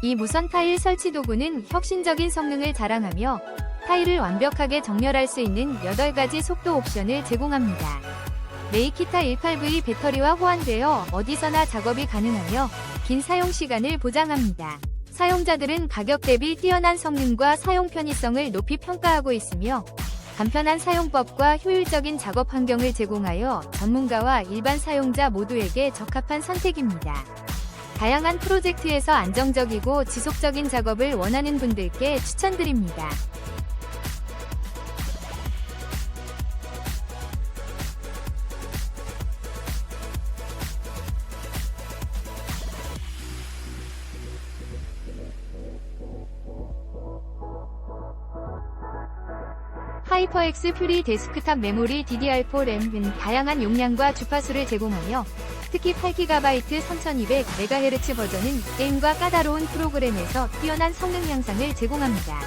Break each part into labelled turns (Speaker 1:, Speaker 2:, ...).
Speaker 1: 이 무선 타일 설치 도구는 혁신적인 성능을 자랑하며 타일을 완벽하게 정렬할 수 있는 8가지 속도 옵션을 제공합니다. 레이키타 18V 배터리와 호환되어 어디서나 작업이 가능하며 긴 사용 시간을 보장합니다. 사용자들은 가격 대비 뛰어난 성능과 사용 편의성을 높이 평가하고 있으며 간편한 사용법과 효율적인 작업 환경을 제공하여 전문가와 일반 사용자 모두에게 적합한 선택입니다. 다양한 프로젝트에서 안정적이고 지속적인 작업을 원하는 분들께 추천드립니다. 하이퍼엑스 퓨리 데스크탑 메모리 DDR4 램은 다양한 용량과 주파수를 제공하며 특히 8GB 3200MHz 버전은 게임과 까다로운 프로그램에서 뛰어난 성능 향상을 제공합니다.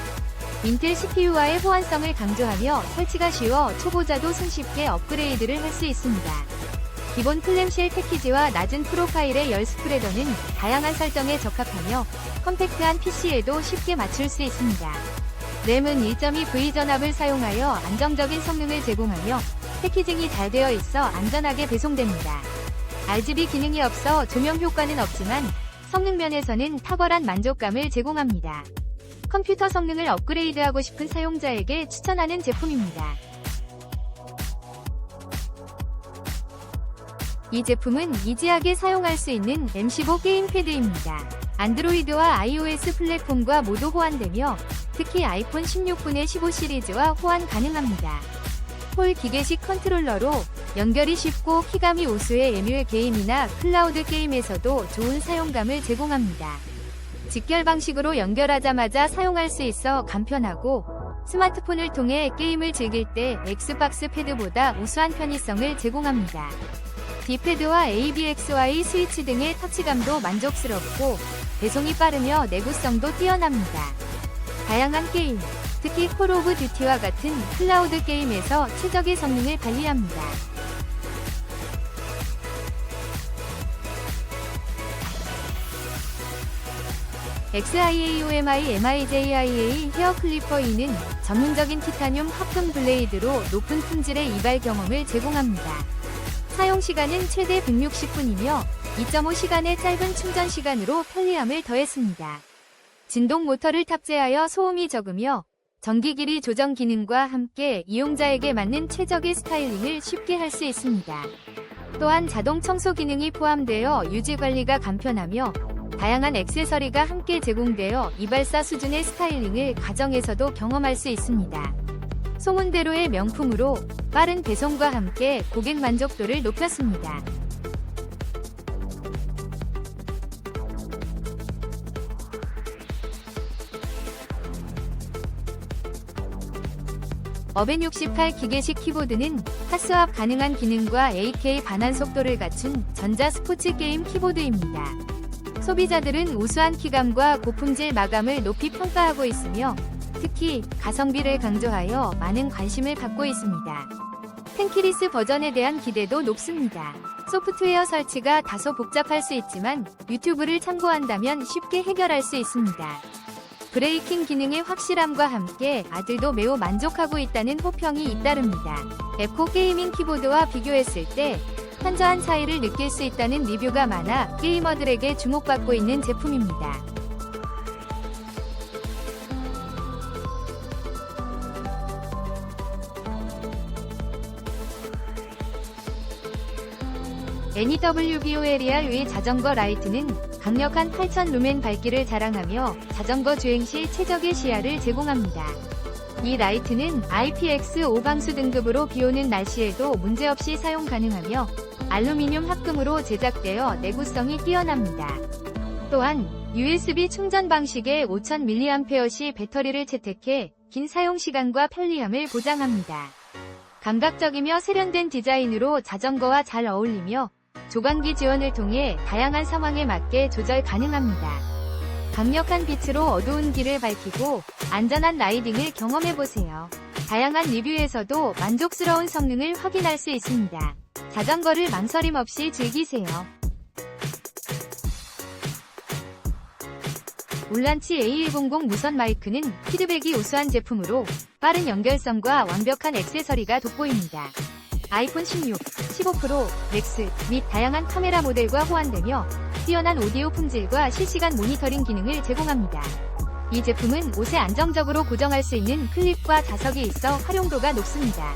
Speaker 1: 인텔 CPU와의 호환성을 강조하며 설치가 쉬워 초보자도 손쉽게 업그레이드를 할 수 있습니다. 기본 클램쉘 패키지와 낮은 프로파일의 열 스프레더는 다양한 설정에 적합하며 컴팩트한 PC에도 쉽게 맞출 수 있습니다. 램은 1.2V 전압을 사용하여 안정적인 성능을 제공하며 패키징이 잘 되어 있어 안전하게 배송됩니다. RGB 기능이 없어 조명 효과는 없지만 성능 면에서는 탁월한 만족감을 제공합니다. 컴퓨터 성능을 업그레이드하고 싶은 사용자에게 추천하는 제품입니다. 이 제품은 이지하게 사용할 수 있는 M15 게임패드입니다. 안드로이드와 iOS 플랫폼과 모두 호환되며 특히 아이폰 16분의 15 시리즈와 호환 가능합니다. 홀 기계식 컨트롤러로 연결이 쉽고 키감이 우수해 에뮬 게임이나 클라우드 게임에서도 좋은 사용감을 제공합니다. 직결 방식으로 연결하자마자 사용할 수 있어 간편하고 스마트폰을 통해 게임을 즐길 때 엑스박스 패드보다 우수한 편의성을 제공합니다. D패드와 ABXY 스위치 등의 터치감도 만족스럽고 배송이 빠르며 내구성도 뛰어납니다. 다양한 게임, 특히 콜 오브 듀티와 같은 클라우드 게임에서 최적의 성능을 발휘합니다. XIAOMI MIJIA 헤어 클리퍼 E는 전문적인 티타늄 합금 블레이드로 높은 품질의 이발 경험을 제공합니다. 사용 시간은 최대 160분이며 2.5시간의 짧은 충전 시간으로 편리함을 더했습니다. 진동 모터를 탑재하여 소음이 적으며 전기 길이 조정 기능과 함께 이용자에게 맞는 최적의 스타일링을 쉽게 할 수 있습니다. 또한 자동 청소 기능이 포함되어 유지 관리가 간편하며 다양한 액세서리가 함께 제공되어 이발사 수준의 스타일링을 가정에서도 경험할 수 있습니다. 소문대로의 명품으로 빠른 배송과 함께 고객 만족도를 높였습니다. 어벤 68 기계식 키보드는 파스압 가능한 기능과 AK 반환 속도를 갖춘 전자 스포츠 게임 키보드입니다. 소비자들은 우수한 키감과 고품질 마감을 높이 평가하고 있으며 특히 가성비를 강조하여 많은 관심을 받고 있습니다. 텐키리스 버전에 대한 기대도 높습니다. 소프트웨어 설치가 다소 복잡할 수 있지만 유튜브를 참고한다면 쉽게 해결할 수 있습니다. 브레이킹 기능의 확실함과 함께 아들도 매우 만족하고 있다는 호평이 잇따릅니다. 에코 게이밍 키보드와 비교했을 때 현저한 차이를 느낄 수 있다는 리뷰가 많아 게이머들에게 주목받고 있는 제품입니다. NEWBOLR 의 자전거 라이트는 강력한 8000 루멘 밝기를 자랑하며 자전거 주행 시 최적의 시야를 제공합니다. 이 라이트는 IPX5 방수 등급으로 비오는 날씨에도 문제없이 사용 가능하며 알루미늄 합금으로 제작되어 내구성이 뛰어납니다. 또한 USB 충전 방식의 5000mAh 배터리를 채택해 긴 사용 시간과 편리함을 보장합니다. 감각적이며 세련된 디자인으로 자전거와 잘 어울리며 조광기 지원을 통해 다양한 상황에 맞게 조절 가능합니다. 강력한 빛으로 어두운 길을 밝히고 안전한 라이딩을 경험해보세요. 다양한 리뷰에서도 만족스러운 성능을 확인할 수 있습니다. 자전거를 망설임 없이 즐기세요. 올란치 A100 무선 마이크는 피드백이 우수한 제품으로 빠른 연결성과 완벽한 액세서리가 돋보입니다. 아이폰 16, 15 프로, 맥스 및 다양한 카메라 모델과 호환되며 뛰어난 오디오 품질과 실시간 모니터링 기능을 제공합니다. 이 제품은 옷에 안정적으로 고정할 수 있는 클립과 자석이 있어 활용도가 높습니다.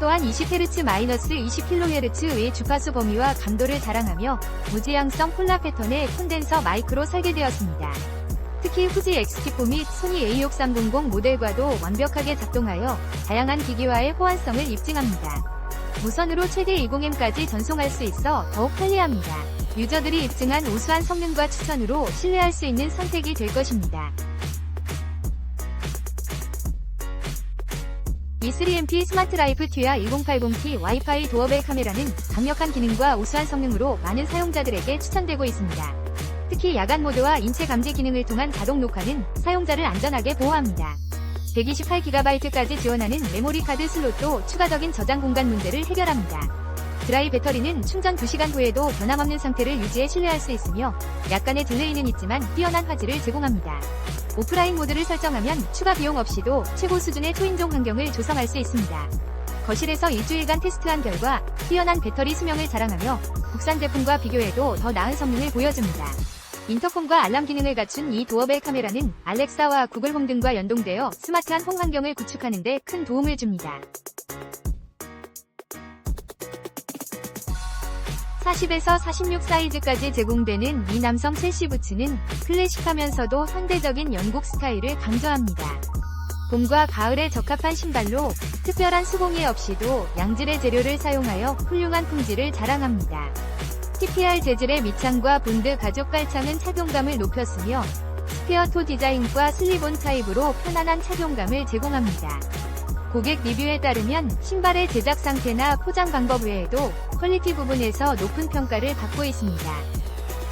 Speaker 1: 또한 20Hz-20kHz의 주파수 범위와 감도를 자랑하며 무지향성 폴라 패턴의 콘덴서 마이크로 설계되었습니다. 특히 후지 XT4 및 소니 A6300 모델과도 완벽하게 작동하여 다양한 기기와의 호환성을 입증합니다. 무선으로 최대 20M까지 전송할 수 있어 더욱 편리합니다. 유저들이 입증한 우수한 성능과 추천으로 신뢰할 수 있는 선택이 될 것입니다. E3MP 스마트 라이프 튜아 1080T 와이파이 도어벨 카메라는 강력한 기능과 우수한 성능으로 많은 사용자들에게 추천되고 있습니다. 특히 야간 모드와 인체 감지 기능을 통한 자동 녹화는 사용자를 안전하게 보호합니다. 128GB까지 지원하는 메모리 카드 슬롯도 추가적인 저장 공간 문제를 해결합니다. 드라이 배터리는 충전 2시간 후에도 변함없는 상태를 유지해 신뢰할 수 있으며 약간의 딜레이는 있지만 뛰어난 화질을 제공합니다. 오프라인 모드를 설정하면 추가 비용 없이도 최고 수준의 초인종 환경을 조성할 수 있습니다. 거실에서 일주일간 테스트한 결과 뛰어난 배터리 수명을 자랑하며 국산 제품과 비교해도 더 나은 성능을 보여줍니다. 인터콤과 알람 기능을 갖춘 이 도어벨 카메라는 알렉사와 구글 홈 등과 연동되어 스마트한 홈 환경을 구축하는 데 큰 도움을 줍니다. 40에서 46 사이즈까지 제공되는 이 남성 첼시 부츠는 클래식하면서도 상대적인 영국 스타일을 강조합니다. 봄과 가을에 적합한 신발로 특별한 수공예 없이도 양질의 재료를 사용하여 훌륭한 품질을 자랑합니다. TPR 재질의 밑창과 본드 가죽 깔창은 착용감을 높였으며 스퀘어 토 디자인과 슬립온 타입으로 편안한 착용감을 제공합니다. 고객 리뷰에 따르면 신발의 제작 상태나 포장 방법 외에도 퀄리티 부분에서 높은 평가를 받고 있습니다.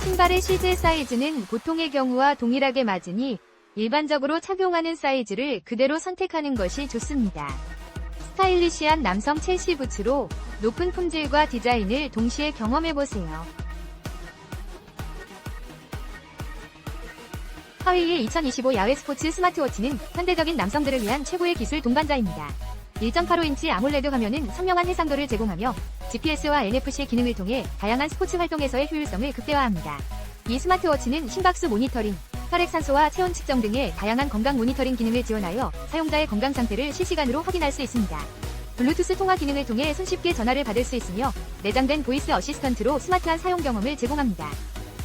Speaker 1: 신발의 실제 사이즈는 보통의 경우와 동일하게 맞으니 일반적으로 착용하는 사이즈를 그대로 선택하는 것이 좋습니다. 스타일리시한 남성 첼시 부츠로 높은 품질과 디자인을 동시에 경험해보세요. 하웨이의 2025 야외 스포츠 스마트워치는 현대적인 남성들을 위한 최고의 기술 동반자입니다. 1.85인치 아몰레드 화면은 선명한 해상도를 제공하며 GPS와 NFC 기능을 통해 다양한 스포츠 활동에서의 효율성을 극대화합니다. 이 스마트워치는 심박수 모니터링, 혈액산소와 체온 측정 등의 다양한 건강 모니터링 기능을 지원하여 사용자의 건강 상태를 실시간으로 확인할 수 있습니다. 블루투스 통화 기능을 통해 손쉽게 전화를 받을 수 있으며 내장된 보이스 어시스턴트로 스마트한 사용 경험을 제공합니다.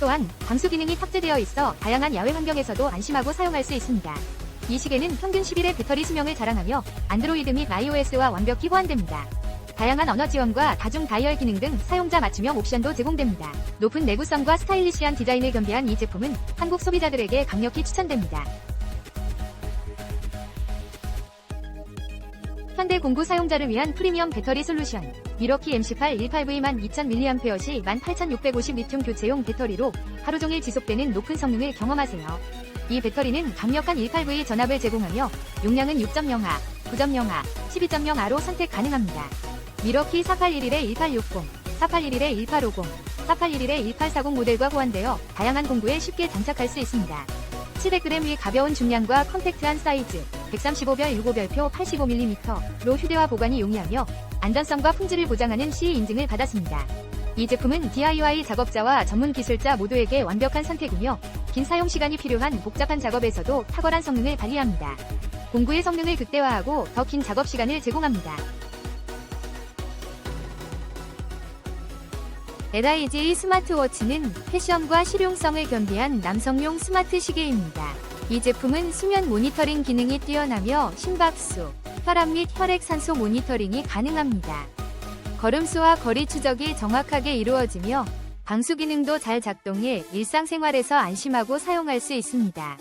Speaker 1: 또한 방수 기능이 탑재되어 있어 다양한 야외 환경에서도 안심하고 사용할 수 있습니다. 이 시계는 평균 10일의 배터리 수명을 자랑하며 안드로이드 및 iOS와 완벽히 호환됩니다. 다양한 언어 지원과 다중 다이얼 기능 등 사용자 맞춤형 옵션도 제공됩니다. 높은 내구성과 스타일리시한 디자인을 겸비한 이 제품은 한국 소비자들에게 강력히 추천됩니다. 현대 공구 사용자를 위한 프리미엄 배터리 솔루션 미러키 MC8 18V 12,000mAh 시18,650 리튬 교체용 배터리로 하루 종일 지속되는 높은 성능을 경험하세요. 이 배터리는 강력한 18V 전압을 제공하며 용량은 6.0아, 9.0아, 12.0아로 선택 가능합니다. 미러키 4811의 1860, 4811의 1850, 4811의 1840 모델과 호환되어 다양한 공구에 쉽게 장착할 수 있습니다. 700g 위 가벼운 중량과 컴팩트한 사이즈, 135별 7별표 85mm로 휴대와 보관이 용이하며 안전성과 품질을 보장하는 CE 인증을 받았습니다. 이 제품은 DIY 작업자와 전문 기술자 모두에게 완벽한 선택이며 긴 사용 시간이 필요한 복잡한 작업에서도 탁월한 성능을 발휘합니다. 공구의 성능을 극대화하고 더 긴 작업 시간을 제공합니다. LIG 스마트워치는 패션과 실용성을 겸비한 남성용 스마트 시계입니다. 이 제품은 수면 모니터링 기능이 뛰어나며 심박수, 혈압 및 혈액 산소 모니터링이 가능합니다. 걸음수와 거리 추적이 정확하게 이루어지며 방수 기능도 잘 작동해 일상생활에서 안심하고 사용할 수 있습니다.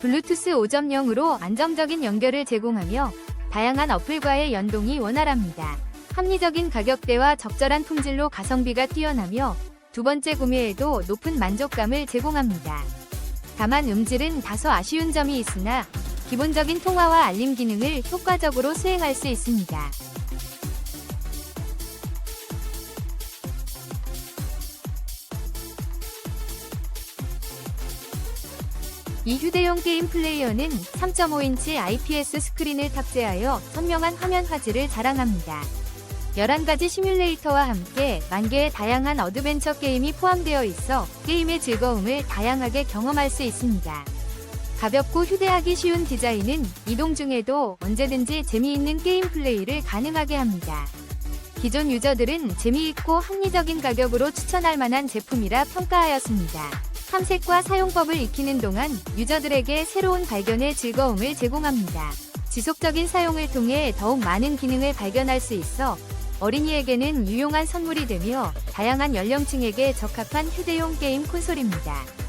Speaker 1: 블루투스 5.0으로 안정적인 연결을 제공하며 다양한 어플과의 연동이 원활합니다. 합리적인 가격대와 적절한 품질로 가성비가 뛰어나며 두 번째 구매에도 높은 만족감을 제공합니다. 다만 음질은 다소 아쉬운 점이 있으나 기본적인 통화와 알림 기능을 효과적으로 수행할 수 있습니다. 이 휴대용 게임 플레이어는 3.5인치 IPS 스크린을 탑재하여 선명한 화면 화질을 자랑합니다. 11가지 시뮬레이터와 함께 만 개의 다양한 어드벤처 게임이 포함되어 있어 게임의 즐거움을 다양하게 경험할 수 있습니다. 가볍고 휴대하기 쉬운 디자인은 이동 중에도 언제든지 재미있는 게임 플레이를 가능하게 합니다. 기존 유저들은 재미있고 합리적인 가격으로 추천할 만한 제품이라 평가하였습니다. 탐색과 사용법을 익히는 동안 유저들에게 새로운 발견의 즐거움을 제공합니다. 지속적인 사용을 통해 더욱 많은 기능을 발견할 수 있어 어린이에게는 유용한 선물이 되며 다양한 연령층에게 적합한 휴대용 게임 콘솔입니다.